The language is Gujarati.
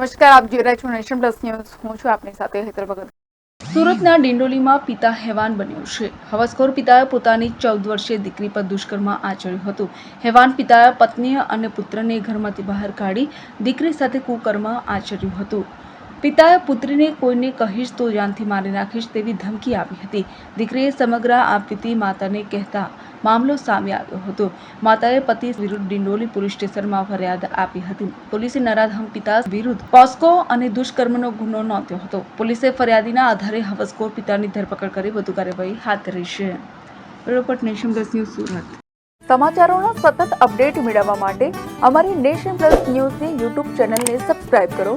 નમસ્કાર, આપ જોઈ રહ્યા છો નેશન પ્લસ ન્યૂઝ. હું છું આપની સાથે હેતર ભગત. સુરતના ડિંડોલીમાં પિતા હેવાન બન્યો છે. હવસખોર પિતાએ પોતાની ચૌદ વર્ષીય દીકરી પર દુષ્કર્મ આચર્યું હતું. હેવાન પિતાએ પત્ની અને પુત્રને ઘરમાંથી બહાર કાઢી દીકરી સાથે કુકર્મ આચર્યું હતું. પિતાએ પુત્રીને કોઈને કહીશ તો જાનથી મારી નાખીશ તેવી ધમકી આપી હતી. દીકરીએ સમગ્ર આપવીતી માતાને કહેતા મામલો સામે આવ્યો હતો. માતાએ પતિ વિરુદ્ધ ડિંડોલી પોલીસ સ્ટેશનમાં ફરિયાદ આપી હતી. પોલીસે નરાધમ પિતા વિરુદ્ધ પોસ્કો અને દુષ્કર્મનો ગુનો નોંધ્યો હતો. પોલીસે ફરિયાદીના આધારે હવસખોર પિતાની ધરપકડ કરી વધુ કાર્યવાહી હાથ ધરી છે. Nation plus news Surat. સમાચારોના સતત અપડેટ મેળવવા માટે અમારી નેશન પ્લસ ન્યૂઝની યુટ્યુબ ચેનલને સબસ્ક્રાઇબ કરો.